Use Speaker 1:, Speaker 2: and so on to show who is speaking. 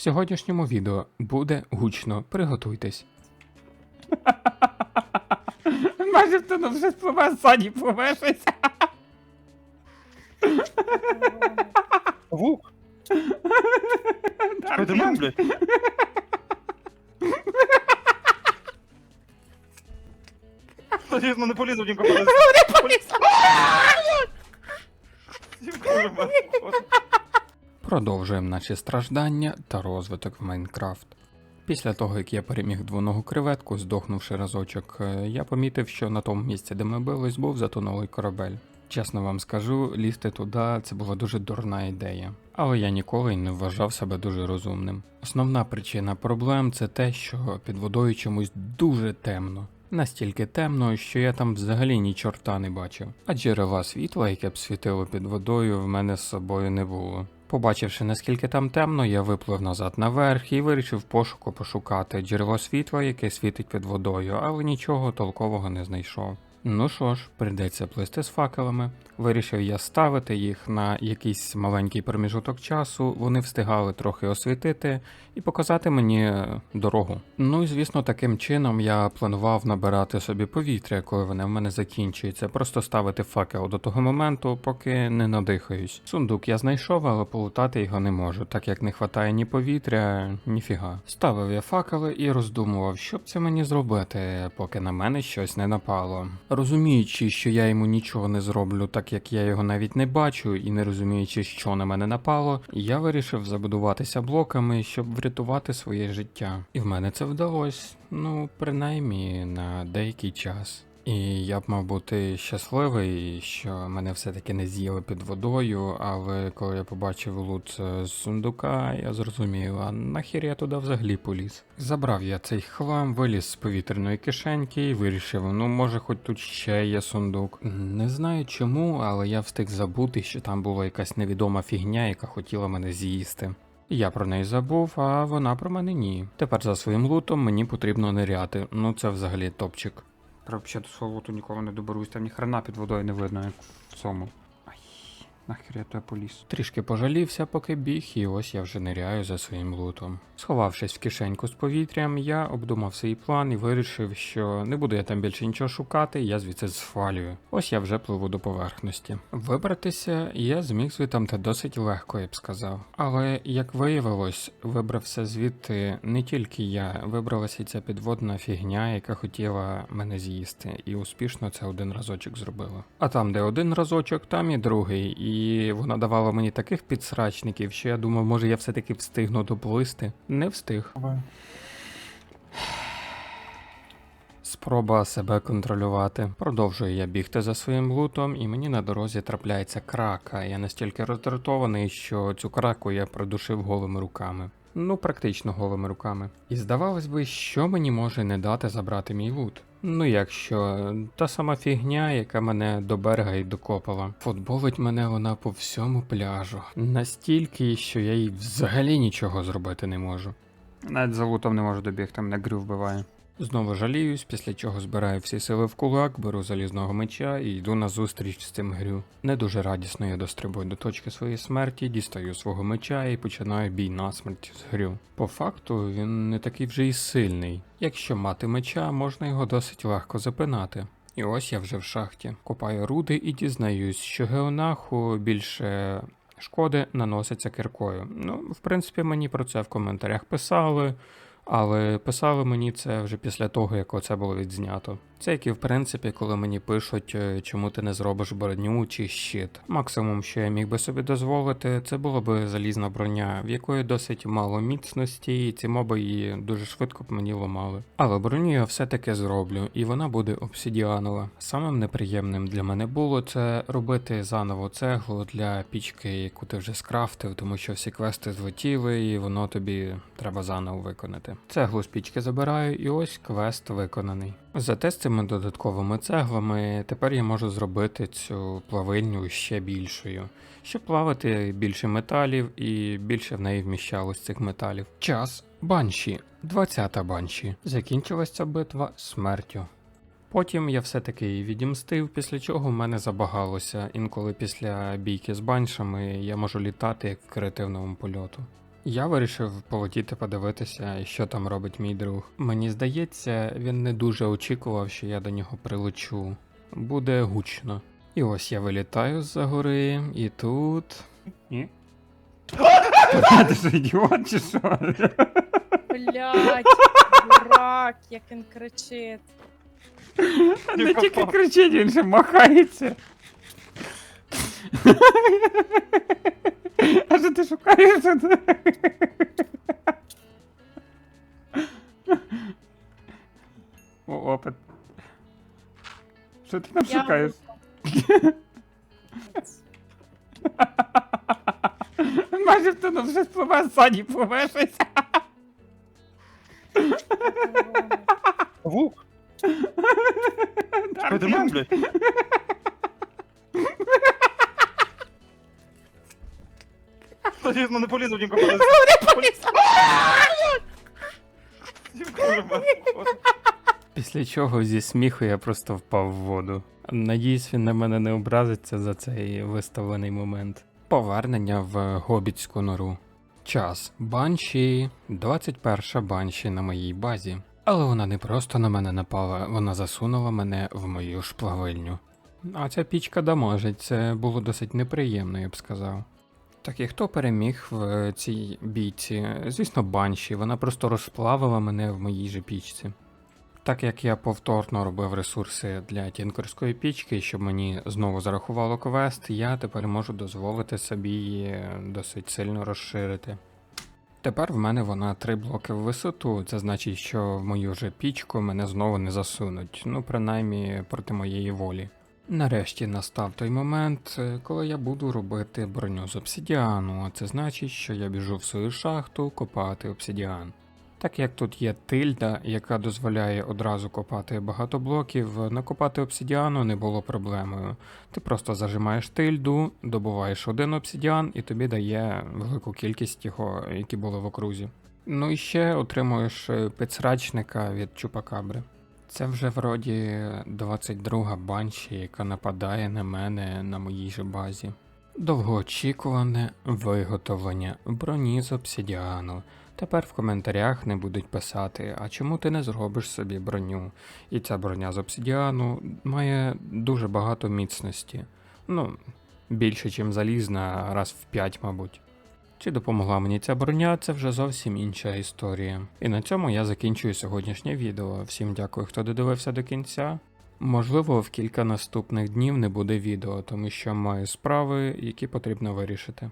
Speaker 1: В сьогоднішньому відео буде гучно, приготуйтесь. Майже ти нам щось пливе ззаді щось.
Speaker 2: Вук! Блядь. Надіюсь, ну не полізу, Дімка, поліз. Не поліз! Дімка вже мене походить.
Speaker 1: Продовжуємо наші страждання та розвиток в Майнкрафт. Після того, як я переміг двоногу креветку, здохнувши разочок, е, я помітив, що на тому місці, де ми бились, був затонулий корабель. Чесно вам скажу, лізти туди це була дуже дурна ідея. Але я ніколи й не вважав себе дуже розумним. Основна причина проблем це те, що під водою чомусь дуже темно. Настільки темно, що я там взагалі ні чорта не бачив. А джерела світла, яке б світило під водою, в мене з собою не було. Побачивши, наскільки там темно, я виплив назад наверх і вирішив пошуку пошукати джерело світла, яке світить під водою, але нічого толкового не знайшов. Ну що ж, прийдеться плисти з факелами. Вирішив я ставити їх на якийсь маленький проміжуток часу, вони встигали трохи освітити і показати мені дорогу. Ну і звісно, таким чином я планував набирати собі повітря, коли воно в мене закінчується, просто ставити факел до того моменту, поки не надихаюсь. Сундук я знайшов, але полутати його не можу, так як не вистачає ні повітря, ні фіга. Ставив я факели і роздумував, що б це мені зробити, поки на мене щось не напало. Розуміючи, що я йому нічого не зроблю, так як я його навіть не бачу, і не розуміючи, що на мене напало, я вирішив забудуватися блоками, щоб врятувати своє життя. І в мене це вдалося, ну, принаймні на деякий час. І я б мав бути щасливий, що мене все-таки не з'їли під водою, але коли я побачив лут е, з сундука, я зрозумів, а нахер я туди взагалі поліз. Забрав я цей хлам, виліз з повітряної кишеньки і вирішив, ну може хоч тут ще є сундук. Не знаю чому, але я встиг забути, що там була якась невідома фігня, яка хотіла мене з'їсти. Я про неї забув, а вона про мене ні. Тепер за своїм лутом мені потрібно ниряти. Ну це взагалі топчик. Правда, ще до свого луту ніколи не доберусь, там ні хрена під водою не видно, як в цьому. Нахер я поліз. Трішки пожалівся, поки біг, і ось я вже ниряю за своїм лутом. Сховавшись в кишеньку з повітрям, я обдумав свій план і вирішив, що не буду я там більше нічого шукати, я звідси звалюю. Ось я вже пливу до поверхності. Вибратися я зміг звідти досить легко, я б сказав. Але як виявилось, вибрався звідти не тільки я, вибралася ця підводна фігня, яка хотіла мене з'їсти, і успішно це один разочок зробила. А там, де один разочок, там і другий, і вона давала мені таких підсрачників, що я думав, може я все-таки встигну доплисти. Не встиг. Спроба себе контролювати. Продовжую я бігти за своїм лутом, і мені на дорозі трапляється крака. Я настільки роздратований, що цю краку я придушив голими руками. Ну, практично голими руками. І здавалось би, що мені може не дати забрати мій лут. Ну якщо та сама фігня, яка мене до берега й докопала. Футболить мене вона по всьому пляжу. Настільки, що я їй взагалі нічого зробити не можу. Навіть за лутом не можу добігти, мене грю вбиває. Знову жаліюсь, після чого збираю всі сили в кулак, беру залізного меча і йду на зустріч з цим грю. Не дуже радісно я дострибую до точки своєї смерті, дістаю свого меча і починаю бій насмерть з грю. По факту він не такий вже й сильний. Якщо мати меча, можна його досить легко запинати. І ось я вже в шахті. Копаю руди і дізнаюсь, що геонаху більше шкоди наноситься киркою. Ну, в принципі, мені про це в коментарях писали. Але писали мені це вже після того, як оце було відзнято. Це як і в принципі, коли мені пишуть, е, чому ти не зробиш броню чи щит. Максимум, що я міг би собі дозволити, це була би залізна броня, в якої досить мало міцності, і ці моби її дуже швидко б мені ламали. Але броню я все-таки зроблю, і вона буде обсидіанова. Самим неприємним для мене було це робити заново цеглу для пічки, яку ти вже скрафтив, тому що всі квести злетіли, і воно тобі треба заново виконати. Цеглу з пічки забираю, і ось квест виконаний. Зате з цими додатковими цеглами тепер я можу зробити цю плавильню ще більшою, щоб плавати більше металів і більше в неї вміщалось цих металів. Час банші, 20-та банші. Закінчилась ця битва смертю. Потім я все-таки її відімстив, після чого в мене забагалося. Інколи після бійки з баншами я можу літати як в креативному польоту. Я вирішив полетіти подивитися, що там робить мій друг. Мені здається, він не дуже очікував, що я до нього прилечу. Буде гучно. І ось я вилітаю з-за гори, і тут. Ні? Ти ж ідіот чи що?
Speaker 3: Блять, дурак, як він кричить.
Speaker 1: Не тільки кричить, він ще махається. А що ти шукаєш? О, опит. Що ти там
Speaker 3: Я
Speaker 1: шукаєш? Майже ти ну вже спливе ззаді пливешся.
Speaker 2: Вук! Що ти мав, блядь? Та чесно, не полізу, Дімка.
Speaker 1: Після чого зі сміху я просто впав в воду. Надіюсь, він на мене не образиться за цей виставлений момент. Повернення в гобітську нору. Час банші, 21 банші на моїй базі. Але вона не просто на мене напала, вона засунула мене в мою ж плавильню. А ця пічка дамажить, це було досить неприємно, я б сказав. Так і хто переміг в цій бійці? Звісно, банші, вона просто розплавила мене в моїй же пічці. Так як я повторно робив ресурси для тінкерської пічки, щоб мені знову зарахувало квест, я тепер можу дозволити собі її досить сильно розширити. Тепер в мене вона 3 блоки в висоту, це значить, що в мою же пічку мене знову не засунуть, ну принаймні проти моєї волі. Нарешті настав той момент, е, коли я буду робити броню з обсидіану, а це значить, що я біжу в свою шахту копати обсидіан. Так як тут є тильда, яка дозволяє одразу копати багато блоків, накопати обсидіану не було проблемою. Ти просто зажимаєш тильду, добуваєш один обсидіан і тобі дає велику кількість його, які були в окрузі. Ну і ще отримуєш е, підсрачника від чупакабри. Це вже вроді 22 банші, яка нападає на мене на моїй же базі. Довгоочікуване виготовлення броні з обсидіану. Тепер в коментарях не будуть писати, а чому ти не зробиш собі броню? І ця броня з обсидіану має дуже багато міцності. Ну, більше, ніж залізна, раз в 5, мабуть. Чи допомогла мені ця броня, це вже зовсім інша історія. І на цьому я закінчую сьогоднішнє відео. Всім дякую, хто додивився до кінця. Можливо, в кілька наступних днів не буде відео, тому що маю справи, які потрібно вирішити.